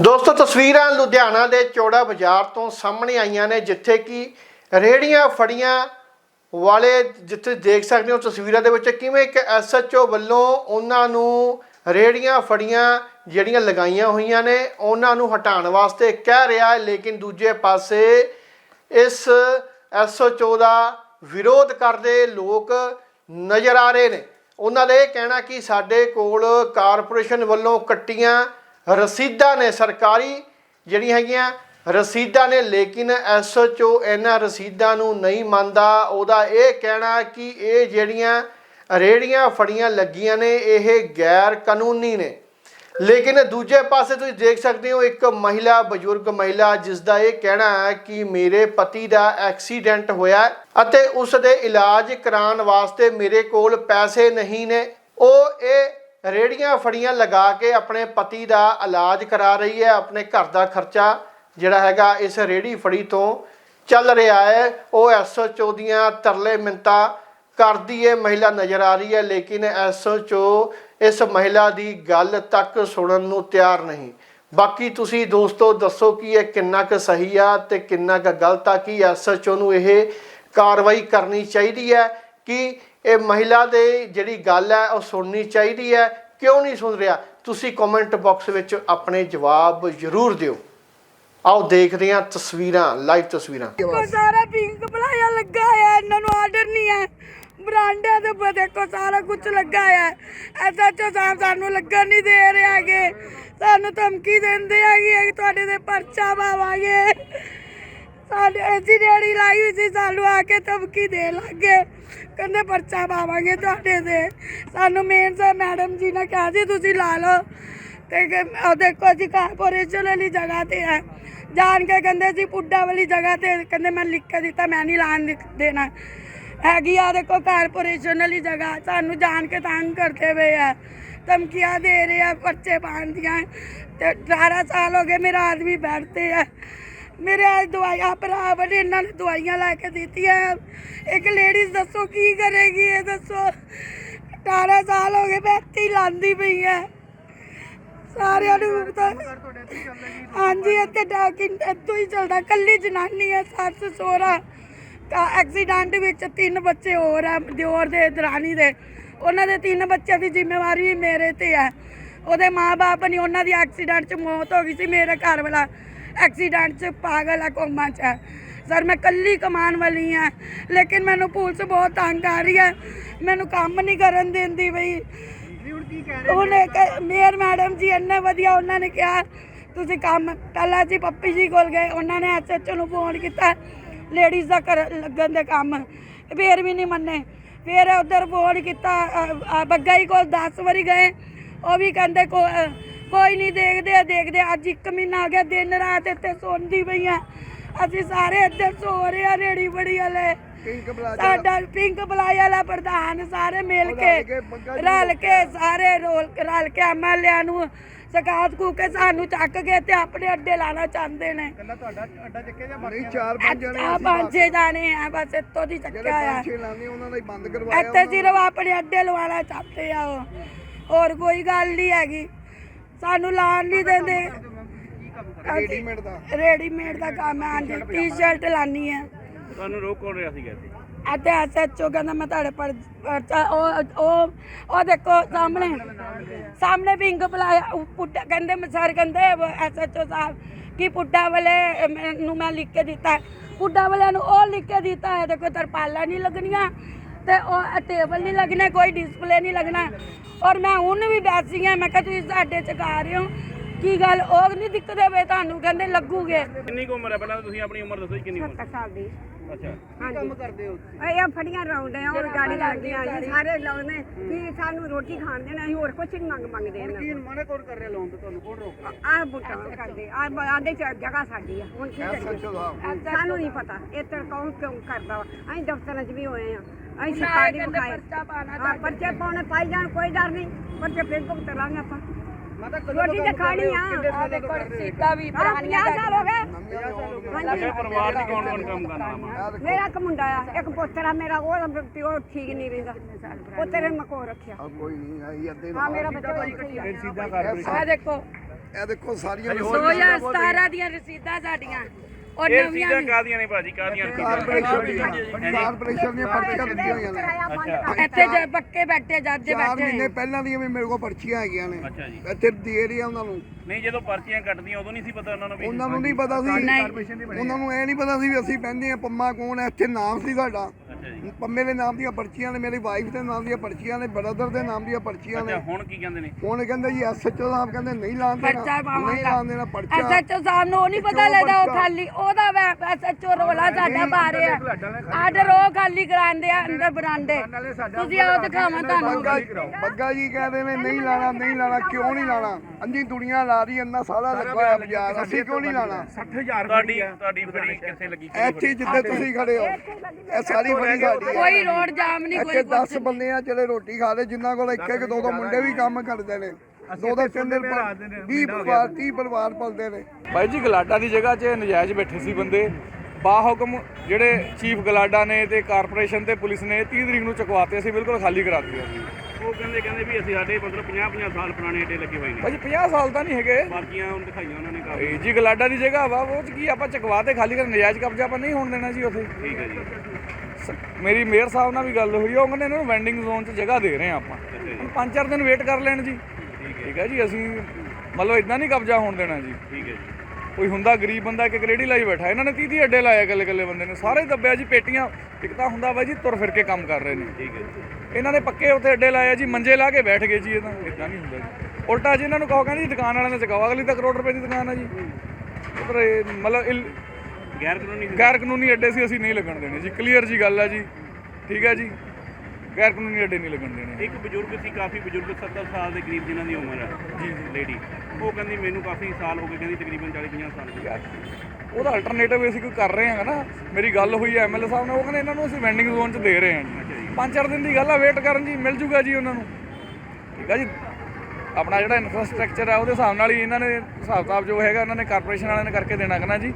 ਦੋਸਤੋ, ਤਸਵੀਰਾਂ ਲੁਧਿਆਣਾ ਦੇ ਚੌੜਾ ਬਾਜ਼ਾਰ ਤੋਂ ਸਾਹਮਣੇ ਆਈਆਂ ਨੇ, ਜਿੱਥੇ ਕਿ ਰੇੜੀਆਂ ਫੜੀਆਂ ਵਾਲੇ ਜਿੱਥੇ ਦੇਖ ਸਕਦੇ ਹੋ ਤਸਵੀਰਾਂ ਦੇ ਵਿੱਚ, ਕਿਵੇਂ ਇੱਕ ਐਸਐਚਓ ਵੱਲੋਂ ਉਹਨਾਂ ਨੂੰ ਰੇੜੀਆਂ ਫੜੀਆਂ, ਜਿਹੜੀਆਂ ਲਗਾਈਆਂ ਹੋਈਆਂ ਨੇ, ਉਹਨਾਂ ਨੂੰ ਹਟਾਉਣ ਵਾਸਤੇ ਕਹਿ ਰਿਹਾ ਹੈ। ਲੇਕਿਨ ਦੂਜੇ ਪਾਸੇ ਇਸ ਐਸਐਚਓ ਦਾ ਵਿਰੋਧ ਕਰਦੇ ਲੋਕ ਨਜ਼ਰ ਆ ਰਹੇ ਨੇ। ਉਹਨਾਂ ਦਾ ਇਹ ਕਹਿਣਾ ਕਿ ਸਾਡੇ ਕੋਲ ਕਾਰਪੋਰੇਸ਼ਨ ਵੱਲੋਂ ਕੱਟੀਆਂ ਰਸੀਦਾਂ ਨੇ, ਸਰਕਾਰੀ ਜਿਹੜੀਆਂ ਹੈਗੀਆਂ, ਰਸੀਦਾਂ ਨੇ, ਲੇਕਿਨ ਐਸਐਚਓ ਇਹਨਾਂ ਰਸੀਦਾਂ ਨੂੰ ਨਹੀਂ ਮੰਨਦਾ। ਉਹਦਾ ਇਹ ਕਹਿਣਾ ਕਿ ਇਹ ਜਿਹੜੀਆਂ ਰੇੜੀਆਂ ਫੜੀਆਂ ਲੱਗੀਆਂ ਨੇ, ਇਹ ਗੈਰ ਕਾਨੂੰਨੀ ਨੇ। ਲੇਕਿਨ ਦੂਜੇ ਪਾਸੇ ਤੁਸੀਂ ਦੇਖ ਸਕਦੇ ਹੋ, ਇੱਕ ਮਹਿਲਾ, ਬਜ਼ੁਰਗ ਮਹਿਲਾ ਜਿਸ ਦਾ ਇਹ ਕਹਿਣਾ ਹੈ ਕਿ ਮੇਰੇ ਪਤੀ ਦਾ ਐਕਸੀਡੈਂਟ ਹੋਇਆ ਅਤੇ ਉਸ ਦੇ ਇਲਾਜ ਕਰਾਉਣ ਵਾਸਤੇ ਮੇਰੇ ਕੋਲ ਪੈਸੇ ਨਹੀਂ ਨੇ। ਉਹ ਇਹ ਰੇੜੀਆਂ ਫੜੀਆਂ ਲਗਾ ਕੇ ਆਪਣੇ ਪਤੀ ਦਾ ਇਲਾਜ ਕਰਾ ਰਹੀ ਹੈ, ਆਪਣੇ ਘਰ ਦਾ ਖਰਚਾ ਜਿਹੜਾ ਹੈਗਾ ਇਸ ਰੇੜੀ ਫੜੀ ਤੋਂ ਚੱਲ ਰਿਹਾ ਹੈ। ਉਹ ਐਸਓਚਓ ਦੀਆਂ ਤਰਲੇ ਮਿੰਤਾ ਕਰਦੀ ਇਹ ਮਹਿਲਾ ਨਜ਼ਰ ਆ ਰਹੀ ਹੈ, ਲੇਕਿਨ ਐਸਓਚਓ ਇਸ ਮਹਿਲਾ ਦੀ ਗੱਲ ਤੱਕ ਸੁਣਨ ਨੂੰ ਤਿਆਰ ਨਹੀਂ। ਬਾਕੀ ਤੁਸੀਂ ਦੋਸਤੋ ਦੱਸੋ ਕਿ ਇਹ ਕਿੰਨਾ ਕੁ ਸਹੀ ਆ ਤੇ ਕਿੰਨਾ ਕੁ ਗਲਤ ਆ, ਕਿ ਐਸਓਚਓ ਨੂੰ ਇਹ ਕਾਰਵਾਈ ਕਰਨੀ ਚਾਹੀਦੀ ਹੈ ਕਿ ਇਹ ਮਹਿਲਾ ਦੇ ਜਿਹੜੀ ਗੱਲ ਹੈ, ਉਹ ਸੁਣਨੀ ਚਾਹੀਦੀ ਹੈ। ਕਿਉਂ ਨਹੀਂ ਸੁਣ ਰਿਹਾ? ਤੁਸੀਂ ਕਮੈਂਟ ਬਾਕਸ ਵਿੱਚ ਆਪਣੇ ਜਵਾਬ ਜ਼ਰੂਰ ਦਿਓ। ਆਓ ਦੇਖਦੇ ਹਾਂ ਤਸਵੀਰਾਂ ਲਾਈਵ ਤਸਵੀਰਾਂ। ਕੋ ਸਾਰਾ ਪਿੰਕ ਪਲਾਇਆ ਲੱਗਾ ਹੈ, ਇਹਨਾਂ ਨੂੰ ਆਰਡਰ ਨਹੀਂ ਹੈ। ਬਰਾਂਡਿਆਂ ਦੇ ਉੱਪਰ ਦੇਖੋ, ਸਾਰਾ ਕੁਝ ਲੱਗਾ ਹੈ। ਐਸਐਚਓ ਸਾਹਿਬ ਸਾਨੂੰ ਲੱਗਣ ਨਹੀਂ ਦੇ ਰਹੇ ਹੈਗੇ। ਸਾਨੂੰ ਧਮਕੀ ਦਿੰਦੇ ਹੈਗੇ ਕਿ ਤੁਹਾਡੇ ਤੇ ਪਰਚਾ ਪਾਵਾਂਗੇ। ਸਾਡੇ ਅਸੀਂ ਰੇੜੀ ਲਾਈ ਹੋਈ ਸੀ, ਸਾਨੂੰ ਆ ਕੇ ਧਮਕੀ ਦੇ ਲੱਗੇ ਕਹਿੰਦੇ ਪਰਚਾ ਪਾਵਾਂਗੇ ਤੁਹਾਡੇ ਤੇ। ਸਾਨੂੰ ਮੇਨ ਸਾਹਿਬ ਮੈਡਮ ਜੀ ਨੇ ਕਿਹਾ ਸੀ ਤੁਸੀਂ ਲਾ ਲਓ। ਤੇ ਉਹ ਦੇਖੋ ਜੀ ਕਾਰਪੋਰੇਸ਼ਨ ਵਾਲੀ ਜਗ੍ਹਾ ਤੇ ਹੈ। ਜਾਣ ਕੇ ਕਹਿੰਦੇ ਸੀ ਪੁੱਡਾ ਵਾਲੀ ਜਗ੍ਹਾ ਤੇ। ਕਹਿੰਦੇ ਮੈਂ ਲਿਖ ਕੇ ਦਿੱਤਾ, ਮੈਂ ਨਹੀਂ ਲਾਣ ਦਿ- ਦੇਣਾ। ਹੈਗੀ ਆ, ਦੇਖੋ ਕਾਰਪੋਰੇਸ਼ਨ ਵਾਲੀ ਜਗ੍ਹਾ। ਸਾਨੂੰ ਜਾਣ ਕੇ ਤੰਗ ਕਰਦੇ ਪਏ ਆ। ਧਮਕੀਆਂ ਦੇ ਰਹੇ ਆ, ਪਰਚੇ ਪਾਉਣ ਦੀਆਂ। ਤੇ 18 ਸਾਲ ਹੋ ਗਏ ਮੇਰਾ ਆਦਮੀ ਬੈਠਦੇ ਆ। ਮੇਰੇ ਅੱਜ ਦਵਾਈਆਂ ਭਰਾ ਬਣੇ ਇਹਨਾਂ ਨੇ ਦਵਾਈਆਂ ਲੈ ਕੇ ਦਿੱਤੀਆਂ। ਇੱਕ ਲੇਡੀਜ਼ ਦੱਸੋ ਕੀ ਕਰੇਗੀ ਇਹ ਦੱਸੋ। 18 ਸਾਲ ਹੋ ਗਏ ਬੈਠੀ ਲਾਂਦੀ ਪਈ ਹੈ। ਸਾਰਿਆਂ ਨੂੰ ਤਾਂ ਹਾਂਜੀ ਇੱਥੇ ਡਾਕਿੰਗ ਇੱਥੋਂ ਹੀ ਚੱਲਦਾ। ਕੱਲੀ ਜਨਾਨੀ ਹੈ ਸੱਸ ਸੋਹਰਾ। ਕਾ ਐਕਸੀਡੈਂਟ ਵਿੱਚ ਤਿੰਨ ਬੱਚੇ ਹੋਰ ਆ ਦਿਓਰ ਦੇ ਦਰਾਣੀ ਦੇ। ਉਹਨਾਂ ਦੇ ਤਿੰਨ ਬੱਚਿਆਂ ਦੀ ਜ਼ਿੰਮੇਵਾਰੀ ਮੇਰੇ ਤੇ ਹੈ। ਉਹਦੇ ਮਾਪੇ ਨਹੀਂ ਉਹਨਾਂ ਦੀ ਐਕਸੀਡੈਂਟ 'ਚ ਮੌਤ ਹੋ ਗਈ ਸੀ ਮੇਰੇ ਘਰ ਵਾਲਾ ਐਕਸੀਡੈਂਟ 'ਚ ਪਾਗਲ ਆ ਕੋਮਾ 'ਚ। ਹੈ ਸਰ ਮੈਂ ਕੱਲੀ ਕਮਾਉਣ ਵਾਲੀ ਹਾਂ ਲੇਕਿਨ ਮੈਨੂੰ ਪੁਲਿਸ ਬਹੁਤ ਤੰਗ ਕਰ ਰਹੀ ਹੈ ਮੈਨੂੰ ਕੰਮ ਨਹੀਂ ਕਰਨ ਦਿੰਦੀ ਬਈ। ਉਹਨੇ ਮੇਅਰ ਮੈਡਮ ਜੀ ਇੰਨੇ ਵਧੀਆ ਉਹਨਾਂ ਨੇ ਕਿਹਾ ਤੁਸੀਂ ਕੰਮ ਪਹਿਲਾਂ ਜੀ ਪੱਪੀ ਜੀ ਕੋਲ ਗਏ ਉਹਨਾਂ ਨੇ ਐਸਐਚਓ ਨੂੰ ਫੋਨ ਕੀਤਾ ਲੇਡੀਜ਼ ਦਾ ਕਰ ਲੱਗਣ ਦੇ ਕੰਮ। ਫੇਰ ਵੀ ਨਹੀਂ ਮੰਨੇ। ਫਿਰ ਉਧਰ ਫੋਨ ਕੀਤਾ ਬੱਗਾ ਜੀ ਕੋਲ 10 ਵਾਰੀ ਗਏ ਉਹ ਵੀ ਕਹਿੰਦੇ ਕੋ- ਕੋਈ ਨਹੀਂ ਦੇਖਦੇ ਆ, ਦੇਖਦੇ ਆ। ਅੱਜ ਇੱਕ ਮਹੀਨਾ ਆ ਗਿਆ ਦਿਨ ਰਾਤ ਇੱਥੇ ਸੌਂਦੀ ਪਈਆਂ ਅਸੀਂ ਸਾਰੇ ਇੱਧਰ ਸੋ ਰਹੇ ਆ ਰੇੜੀ ਬੜੀ ਵਾਲੇ। ਸਾਡਾ ਪਿੰਕ ਬਲਾਈ ਵਾਲਾ ਪ੍ਰਧਾਨ ਸਾਰੇ ਮਿਲ ਕੇ ਰਲ ਕੇ ਸਾਰੇ ਰੋਲ ਰਲ ਕੇ ਐਮਐਲਏ ਨੂੰ ਸਕਾਤ ਕੂ ਕੇ ਸਾਨੂੰ ਚੱਕ ਕੇ ਤੇ ਆਪਣੇ ਅੱਡੇ ਲਾਣਾ ਚਾਹੁੰਦੇ ਨੇ। ਨਹੀਂ ਚਾਰ ਪੰਜ ਜਣੇ ਆ ਪੰਜ ਛੇ ਜਾਣੇ ਆ ਬਸ ਇੱਥੋਂ ਦੀ ਚੱਕਿਆ ਆ। ਛੇ ਲਾਉਂਦੇ ਉਹਨਾਂ ਦਾ ਹੀ ਬੰਦ ਕਰਵਾਇਆ ਇੱਥੇ ਸਿਰਫ ਆਪਣੇ ਅੱਡੇ ਲਵਾਣਾ ਚਾਹਤੇ ਆ ਉਹ। ਹੋਰ ਕੋਈ ਗੱਲ ਨਹੀਂ ਹੈਗੀ। ਸਾਨੂੰ ਲਾਣ ਨਹੀਂ ਦਿੰਦੇ। ਰੈਡੀਮੇਡ ਦਾ। ਰੈਡੀਮੇਡ ਦਾ ਕੰਮ ਹੈ ਹਾਂਜੀ। ਟੀ-ਸ਼ਰਟ ਲਾਨੀ ਹੈ। ਤੁਹਾਨੂੰ ਰੋਕ ਕੌਣ ਰਿਹਾ ਸੀਗਾ ਇੱਥੇ? ਅਤੇ ਐਸਐਚਓ ਕਹਿੰਦਾ ਮੈਂ ਤੁਹਾਡੇ ਪਰ ਪਰਚਾ ਉਹ ਉਹ ਉਹ ਦੇਖੋ ਸਾਹਮਣੇ। ਸਾਹਮਣੇ ਪਿੰਗ ਬੁਲਾਇਆ ਉਹ ਪੁੱਡਾ ਕਹਿੰਦੇ ਮੈਂ ਸਰ ਕਹਿੰਦੇ ਐਸਐਚਓ ਸਾਹਿਬ ਕਿ ਪੁੱਡਾ ਵਾਲੇ ਨੂੰ ਮੈਂ ਲਿਖ ਕੇ ਦਿੱਤਾ ਹੈ। ਪੁੱਡਾ ਵਾਲਿਆਂ ਨੂੰ ਉਹ ਲਿਖ ਕੇ ਦਿੱਤਾ ਹੈ ਦੇਖੋ ਤਰਪਾਲਾਂ ਨਹੀਂ ਲੱਗਣੀਆਂ ਤੇ ਉਹ ਟੇਬਲ ਨਹੀਂ ਲੱਗਣਾ ਕੋਈ ਡਿਸਪਲੇ ਨਹੀਂ ਲੱਗਣਾ। ਔਰ ਮੈਂ ਹੁਣ ਵੀ ਬੈਸੀ ਹਾਂ ਮੈਂ ਕਿਹਾ ਤੁਸੀਂ ਸਾਡੇ ਚ ਗਾ ਰਹੇ ਹੋ। ਕੀ ਗੱਲ ਉਹ ਨਹੀਂ ਦਿੱਕਦੇ ਵੇ ਤੁਹਾਨੂੰ? ਕਹਿੰਦੇ ਲੱਗੂਗੇ। ਕਿੰਨੀ ਕੁ ਉਮਰ ਹੈ? ਪਹਿਲਾਂ ਤੁਸੀਂ ਆਪਣੀ ਉਮਰ ਦੱਸੋ ਜੀ ਕਿੰਨੀ ਉਮਰ? ਸਾਲ ਦੀ। ਅੱਛਾ। ਕੰਮ ਕਰਦੇ ਹੋ ਇਹ ਫੜੀਆਂ ਲਾਉਂਦੇ ਆ ਉਹ ਗਾੜੀ ਲੱਗਦੀਆਂ ਜੀ ਸਾਰੇ ਲਾਉਂਦੇ ਕਿ ਸਾਨੂੰ ਰੋਟੀ ਖਾਣ ਦੇਣਾ ਅਸੀਂ ਹੋਰ ਕੁਝ ਨਹੀਂ ਮੰਗ ਮੰਗਦੇ ਇਹਨਾਂ ਕੀ ਮਨੇ ਕੋਲ ਕਰ ਰਿਹਾ ਲਾਉਣ ਤੇ ਤੁਹਾਨੂੰ? ਕੌਣ ਰੋਕ ਆਹ ਬੁੱਟਾ ਕਰਦੇ ਆ ਆਂਦੇ ਚ ਜਗ੍ਹਾ ਸਾਡੀ ਆ ਹੁਣ ਕੀ ਕਰੀਏ? ਸਾਨੂੰ ਨਹੀਂ ਪਤਾ ਇਹ ਤਾਂ ਕੌਣ ਕਿਉਂ ਕਰਦਾ ਵਾ? ਅਸੀਂ ਦਫ਼ਤਰਾਂ 'ਚ ਵੀ ਹੋਏ ਆ ਅਸੀਂ ਸਰਕਾਰੀ ਪਾਉਣਾ ਹਾਂ ਪਰਚੇ ਪਾਉਣੇ ਪਾਈ ਜਾਣ ਕੋਈ ਡਰ ਨਹੀਂ। ਪਰਚੇ ਫਿਰ ਭੁਗਤ ਲਾਂਗੇ ਆਪਾਂ। ਰੋਟੀ ਤੇ ਖਾਣੀ ਆ। ਆ ਦੇਖੋ ਸੀਟਾਂ ਵੀ ਹਾਂ 50 ਸਾਲ ਹੋ ਗਏ। ਅੱਛਾ ਹਾਂਜੀ ਪਰਿਵਾਰ ਚ ਕੌਣ ਕੌਣ ਕੰਮ ਕਰਦਾ ਵਾ? ਮੇਰਾ ਇੱਕ ਮੁੰਡਾ ਆ ਇੱਕ ਪੁੱਤਰ ਆ ਮੇਰਾ ਉਹ ਪਿਓ ਠੀਕ ਨਹੀਂ ਰਹਿੰਦਾ। ਪੁੱਤਰ ਨੇ ਮਕੋ ਰੱਖਿਆ। ਆ ਕੋਈ ਨਹੀਂ ਆਈ ਅੱਧੇ ਹਾਂ ਮੇਰਾ ਬੱਚਾ ਇੱਥੇ ਹੀ ਆ। ਆ ਦੇਖੋ। ਇਹ ਦੇਖੋ ਸਾਰੀਆਂ 2017 ਦੀਆਂ ਰਸੀਦਾਂ ਸਾਡੀਆਂ। ਉਹ ਇਹ ਨਵੀਆਂ ਸੀਧਾ ਵੀ ਕਾਦੀਆਂ ਨੇ ਭਾਜੀ ਕਾਦੀਆਂ ਨੇ ਕਾਰਪੋਰੇਸ਼ਨ ਦੀਆਂ ਕਾਰਪੋਰੇਸ਼ਨ ਦੀਆਂ ਪਰਚੀਆਂ ਦਿੱਤੀਆਂ ਹੋਈਆਂ ਨੇ ਇੱਥੇ ਜੇ ਪੱਕੇ ਬੈਠੇ ਜੱਜ ਚਾਰ ਬੈਠੇ ਮਹੀਨੇ ਨੇ ਪਹਿਲਾਂ ਦੀਆਂ ਵੀ ਮੇਰੇ ਕੋਲ ਪਰਚੀਆਂ ਹੈਗੀਆਂ ਨੇ ਅੱਛਾ ਜੀ ਇੱਥੇ ਦੇ ਰਹੀ ਆ ਉਹਨਾਂ ਨੂੰ ਨਹੀਂ ਜਦੋਂ ਪਰਚੀਆਂ ਕੱਟਦੀਆਂ ਉਦੋਂ ਨਹੀਂ ਸੀ ਪਤਾ ਉਹਨਾਂ ਨੂੰ ਵੀ ਉਹਨਾਂ ਨੂੰ ਨਹੀਂ ਪਤਾ ਸੀ ਉਹਨਾਂ ਨੂੰ ਇਹ ਨਹੀਂ ਪਤਾ ਸੀ ਵੀ ਅਸੀਂ ਪੈਂਦੇ ਆ ਪੰਮਾ ਕੌਣ ਹੈ ਇੱਥੇ ਨਾਮ ਸੀ ਸਾਡਾ ਜੀ ਪੰਮੇ ਦੇ ਨਾਮ ਦੀਆਂ ਪਰਚੀਆਂ ਨੇ ਮੇਰੀ ਵਾਈਫ ਦੇ ਨਾਮ ਦੀਆਂ ਪਰਚੀਆਂ ਨੇ ਬ੍ਰਦਰ ਦੇ ਨਾਮ ਦੀਆਂ ਪਰਚੀਆਂ ਅੱਛਾ ਨੇ ਹੁਣ ਕੀ ਕਹਿੰਦੇ ਨੇ? ਹੁਣ ਕਹਿੰਦੇ ਜੀ ਐਸਐਚਓ ਸਾਹਿਬ ਕਹਿੰਦੇ ਨਹੀਂ ਪਰਚਾ ਦੇਣਾ ਨਹੀਂ ਪਾਵਾਂਗਾ। ਲਾਉਣ ਦੇਣਾ ਪਰਚਾ। ਐਸਐਚਓ ਸਾਹਿਬ ਨੂੰ ਉਹ ਨਹੀਂ ਪਤਾ ਲੱਗਦਾ ਉਹ ਖਾਲੀ ਉਹਦਾ ਐਸਐਚਓ ਰੋਲਾ ਸਾਡਾ ਪਾ ਰਿਹਾ। ਆਰਡਰ ਉਹ ਖਾਲੀ ਕਰਾਉਂਦੇ ਆ ਅੰਦਰ ਬਰਾਂਡੇ। ਤੁਸੀਂ ਆਓ ਦਿਖਾਵਾਂ ਤੁਹਾਨੂੰ। ਬੱਗਾ ਜੀ ਕਹਿੰਦੇ ਨੇ ਨਹੀਂ ਲਾਣਾ ਨਹੀਂ ਲਾਣਾ ਕਿਉਂ ਨਹੀਂ ਲਾਣਾ ਅੰਜੀ ਦੁਨੀਆ ਲਾ ਰਹੀ ਇੰਨਾ ਸਾਰਾ ਲੱਗਾ ਹੋਇਆ ਬਾਜ਼ਾਰ ਅਸੀਂ ਕਿਉਂ ਨਹੀਂ ਲਾਣਾ ਤੁਹਾਡੀ ਤੁਹਾਡੀ ਫੜੀ ਕਿੱਥੇ ਲੱਗੀ? ਇੱਥੇ ਜਿੱਥੇ ਤੁਸੀਂ ਖੜੇ ਹੋ। ਇਹ ਸਾਰੀ ਬੜੀ ਸਾਡੀ ਹੈ ਕੋਈ ਰੋਡ ਜਾਮ ਨਹੀਂ ਇੱਥੇ ਕੋਈ 10 ਬੰਦੇ ਆ ਜਿਹੜੇ ਰੋਟੀ ਖਾ ਰਹੇ ਜਿਨ੍ਹਾਂ ਕੋਲ ਇੱਕ ਇੱਕ ਦੋ ਦੋ ਮੁੰਡੇ ਵੀ ਕੰਮ ਕਰਦੇ ਨੇ। ਦੋ ਦੋ ਤਿੰਨ ਦਿਨ 20 ਪਰਿਵਾਰ 30 ਪਰਿਵਾਰ ਪਲਦੇ ਨੇ। ਭਾਈ ਜੀ ਗਲਾਡਾ ਦੀ ਜਗ੍ਹਾ 'ਚ ਨਜਾਇਜ਼ ਬੈਠੇ ਸੀ ਬੰਦੇ। ਬਾ ਹੁਕਮ ਜਿਹੜੇ ਚੀਫ ਗਲਾਡਾ ਨੇ ਤੇ ਕਾਰਪੋਰੇਸ਼ਨ ਤੇ ਪੁਲਿਸ ਨੇ 30 ਤਰੀਕ ਨੂੰ ਚੁਕਵਾਤੇ ਸੀ ਬਿਲਕੁਲ ਖਾਲੀ ਕਰਾ ਦਿੱਤੇ ਸੀ। ਉਹ ਕਹਿੰਦੇ ਕਹਿੰਦੇ ਵੀ ਅਸੀਂ ਸਾਡੇ ਮਤਲਬ 50 50 ਸਾਲ ਪੁਰਾਣੇ ਅੱਡੇ ਲੱਗੇ ਹੋਏ ਨੇ। ਭਾਈ 50 ਸਾਲ ਤਾਂ ਨਹੀਂ ਹੈਗੇ। ਬਾਕੀਆਂ ਹੁਣ ਦਿਖਾਈਆਂ ਉਹਨਾਂ ਨੇ ਕਾਫੀ। ਇਹ ਜੀ ਗਲਾਡਾ ਦੀ ਜਗ੍ਹਾ ਵਾ ਉਹ 'ਚ ਕੀ ਆਪਾਂ ਚੁਕਵਾ ਤੇ ਖਾਲੀ ਕਰ ਨਜਾਇਜ਼ ਕਬਜ਼ਾ ਆਪਾਂ ਨਹੀਂ ਹੋਣ ਦੇਣਾ ਜੀ ਉੱਥੇ। ਠੀਕ ਹੈ ਜੀ। ਸ- ਮੇਰੀ ਮੇਅਰ ਸਾਹਿਬ ਨਾਲ ਵੀ ਗੱਲ ਹੋਈ ਆ, ਉਹ ਕਹਿੰਦੇ ਇਹਨਾਂ ਨੂੰ ਵੈਂਡਿੰਗ ਜ਼ੋਨ 'ਚ ਜਗ੍ਹਾ ਦੇ ਰਹੇ ਆ ਆਪਾਂ। ਹੁਣ ਪੰਜ ਚਾਰ ਦਿਨ ਵੇਟ ਕਰ ਲੈਣ ਜੀ। ਠੀਕ ਹੈ। ਜੀ ਅਸੀਂ ਮਤਲਬ ਇਦਾਂ ਨਹੀਂ ਕਬਜ਼ਾ ਹੋਣ ਦੇਣਾ ਜੀ। ਠੀਕ ਹੈ ਜੀ। ਕੋਈ ਹੁੰਦਾ ਗਰੀਬ ਬੰਦਾ ਇੱਕ ਰੇੜੀ ਲਾਈ ਬੈਠਾ ਇਹਨਾਂ ਨੇ 30 30 ਅੱਡੇ ਲਾਇਆ ਇਕੱਲੇ ਇਕੱਲੇ ਬੰਦੇ ਨੇ ਸਾਰੇ ਦੱਬਿਆ ਜੀ ਪੇਟੀਆਂ ਇੱਕ ਤਾਂ ਹੁੰਦਾ ਵਾ ਜੀ ਤੁਰ ਫਿਰ ਕੇ ਕੰਮ ਕਰ ਰਹੇ ਨੇ। ਠੀਕ ਹੈ ਇਹਨਾਂ ਨੇ ਪੱਕੇ ਉੱਥੇ ਅੱਡੇ ਲਾਇਆ ਜੀ ਮੰਜੇ ਲਾ ਕੇ ਬੈਠ ਗਏ ਜੀ ਇਹ ਤਾਂ ਇਦਾਂ ਨਹੀਂ ਹੁੰਦਾ ਜੀ। ਉਲਟਾ ਜੀ ਇਹਨਾਂ ਨੂੰ ਕਹੋ ਕਹਿੰਦੇ ਜੀ ਦੁਕਾਨ ਵਾਲਿਆਂ ਨੇ ਚਕਾਓ ਅਗਲੀ ਤਾਂ ਕਰੋੜ ਰੁਪਏ ਦੀ ਦੁਕਾਨ ਹੈ ਜੀ। ਉਧਰ ਇਹ ਮਤਲਬ ਗੈਰ ਕਾਨੂੰਨੀ ਗੈਰ ਕਾਨੂੰਨੀ ਅੱਡੇ ਸੀ ਅਸੀਂ ਨਹੀਂ ਲੱਗਣ ਦੇਣੇ ਜੀ ਕਲੀਅਰ ਜੀ ਗੱਲ ਹੈ ਜੀ। ਠੀਕ ਹੈ ਜੀ। ਗੈਰ ਕਾਨੂੰਨੀ ਅੱਡੇ ਨਹੀਂ ਲੱਗਣ ਦੇਣੇ। ਇੱਕ ਬਜ਼ੁਰਗ ਸੀ ਕਾਫੀ ਬਜ਼ੁਰਗ 70 ਸਾਲ ਦੇ ਕਰੀਬ ਜਿਨ੍ਹਾਂ ਦੀ ਉਮਰ ਹੈ ਜੀ ਲੇਡੀ ਉਹ ਕਹਿੰਦੀ ਮੈਨੂੰ ਕਾਫੀ ਸਾਲ ਹੋ ਗਏ ਕਹਿੰਦੀ ਤਕਰੀਬਨ 40 50 ਸਾਲ ਹੋ ਗਏ। ਉਹਦਾ ਅਲਟਰਨੇਟਿਵ ਅਸੀਂ ਕੋਈ ਕਰ ਰਹੇ ਹਾਂ ਨਾ ਮੇਰੀ ਗੱਲ ਹੋਈ ਹੈ ਐਮਐਲਏ ਸਾਹਿਬ ਨਾਲ ਉਹ ਕਹਿੰਦੇ ਇਹਨਾਂ ਨੂੰ ਅਸੀਂ ਵੈਂਡਿੰਗ ਜ਼ੋਨ 'ਚ ਦੇ ਰਹੇ ਹਾਂ ਜੀ। ਪੰਜ ਚਾਰ ਦਿਨ ਦੀ ਗੱਲ ਆ ਵੇਟ ਕਰਨ ਜੀ ਮਿਲ ਜੂਗਾ ਜੀ ਉਹਨਾਂ ਨੂੰ। ਠੀਕ ਆ ਜੀ? ਆਪਣਾ ਜਿਹੜਾ ਇਨਫਰਾਸਟ੍ਰਕਚਰ ਆ ਉਹਦੇ ਹਿਸਾਬ ਨਾਲ ਹੀ ਇਹਨਾਂ ਨੇ ਹਿਸਾਬ ਕਿਤਾਬ ਜੋ ਹੈਗਾ ਇਹਨਾਂ ਨੇ ਕਾਰਪੋਰੇਸ਼ਨ ਵਾਲਿਆਂ ਨੇ ਕਰਕੇ ਦੇਣਾ ਕਹਣਾ ਜੀ?